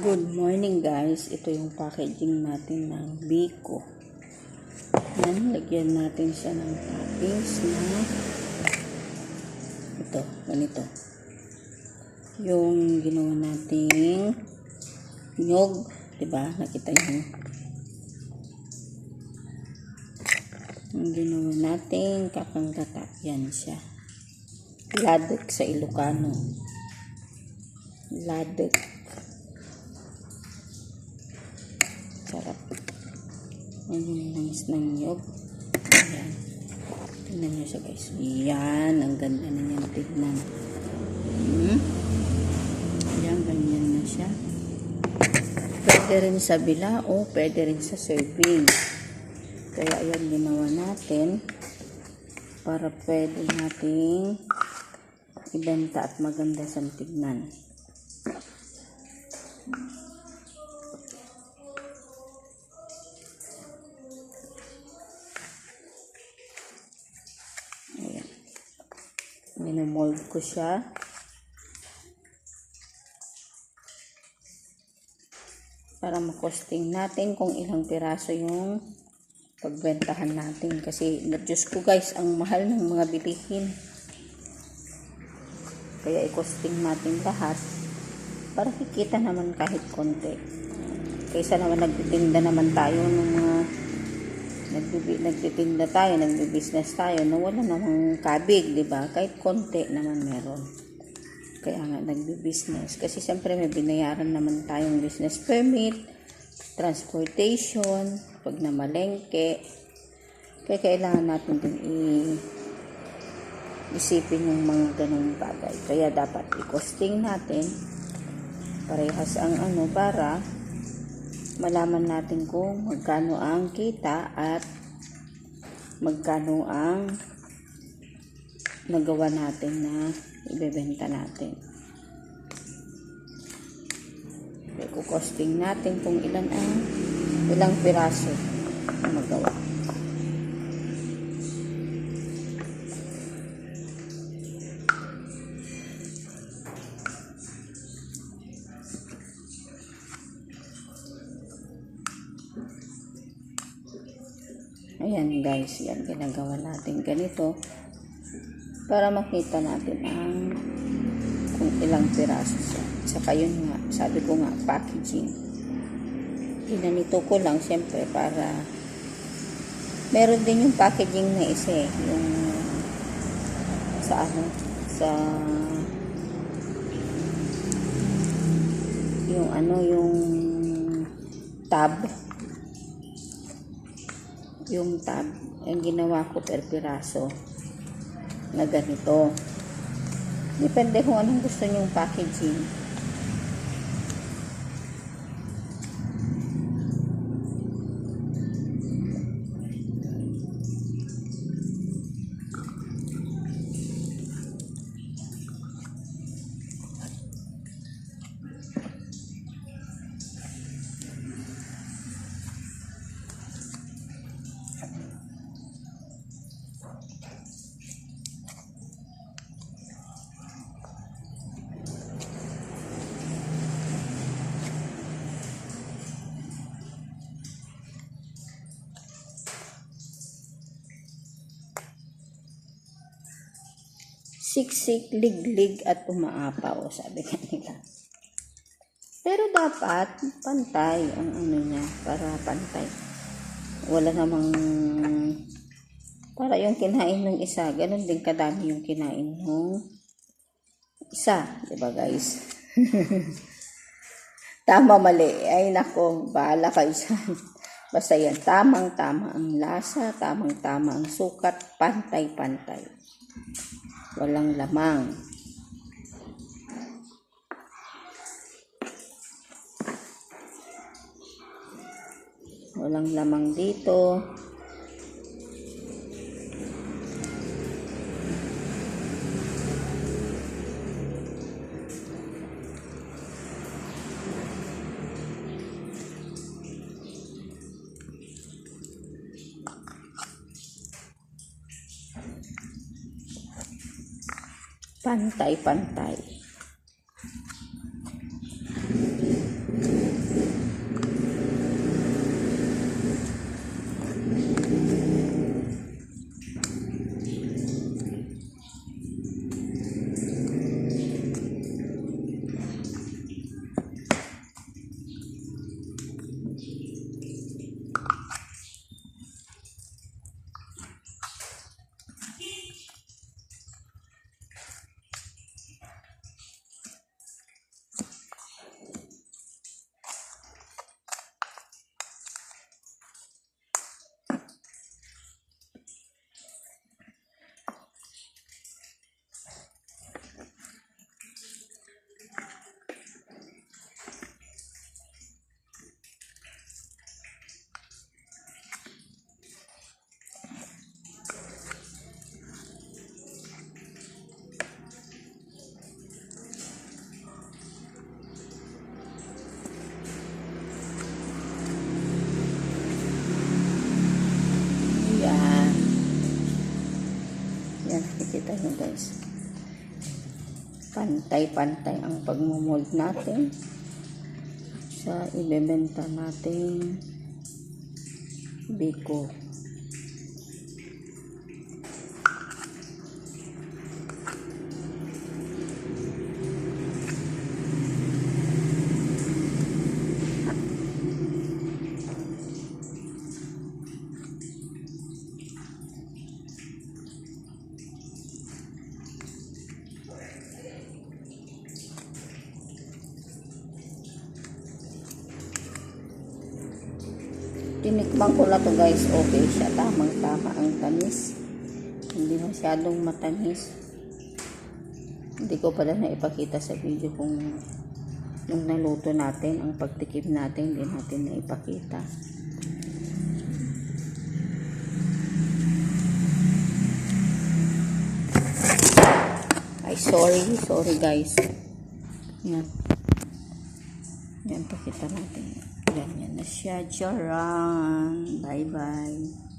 Good morning guys. Ito yung packaging natin ng Biko. Yan, lagyan natin siya ng toppings na ito, ganito. Yung ginawa nating nyog, 'di ba? Nakita niyo. Yung ginawa nating kakanggata, yan siya. Ladek sa Ilocano. Ladek. Yan yung langis ng nyog. Ayan. Tingnan nyo siya guys. Yan. Ang ganda na niyan tignan. Hmm? Yan. Ganyan na siya. Pwede rin sa bila o pwede rin sa serving. Kaya ayan ginawa natin para pwede nating ibenta at maganda sa tignan. Minomold ko siya. Para makosting natin kung ilang piraso yung pagbentahan natin. Kasi, Diyos ko guys, ang mahal ng mga bilihin. Kaya i-costing natin lahat para kikita naman kahit konti. Kaysa naman nagtitinda naman tayo ng mga nagbibi, nagtitinda tayo, nagbi-business tayo na wala namang kabig, di ba? Kahit konti naman meron. Kaya nga nagbi-business. Kasi siyempre may binayaran naman tayong business permit, transportation, pag namalengke. Kaya kailangan natin din i- isipin yung mga ganong bagay. Kaya dapat i-costing natin parehas ang ano para malaman natin kung magkano ang kita at magkano ang nagawa natin na ibebenta natin. Kukosting natin kung ilan ang ilang piraso na magawa. Ayan guys, yan ginagawa natin ganito para makita natin ang kung ilang piraso siya. Saka yun nga, sabi ko nga, packaging. Ginanito ko lang siyempre para meron din yung packaging na isa eh, yung sa ano, sa yung ano, yung tab yung tab, yung ginawa ko per piraso na ganito. Depende kung anong gusto nyong packaging. Siksik, liglig at umaapaw, sabi nga nila. Pero dapat pantay ang ano niya, para pantay. Wala namang para yung kinain ng isa, ganun din kadami yung kinain ng isa, 'di ba guys? Tama mali. Ay nako, bahala kayo dyan. Basta yan, tamang-tama ang lasa, tamang-tama ang sukat, pantay-pantay. Walang lamang. Walang lamang dito. Pantay-pantay. Pantay-pantay ang pagmumold natin sa ibebenta nating biko. Tinikman ko na to guys, okay siya. Tamang-tama ang tamis. Hindi masyadong matamis. Hindi ko pala na ipakita sa video kung nung naluto natin, ang pagtikim natin, hindi natin na ipakita. Ay, sorry. Sorry guys. Yan. Yan, pakita natin. Ganyan na siya. Charan. Bye-bye.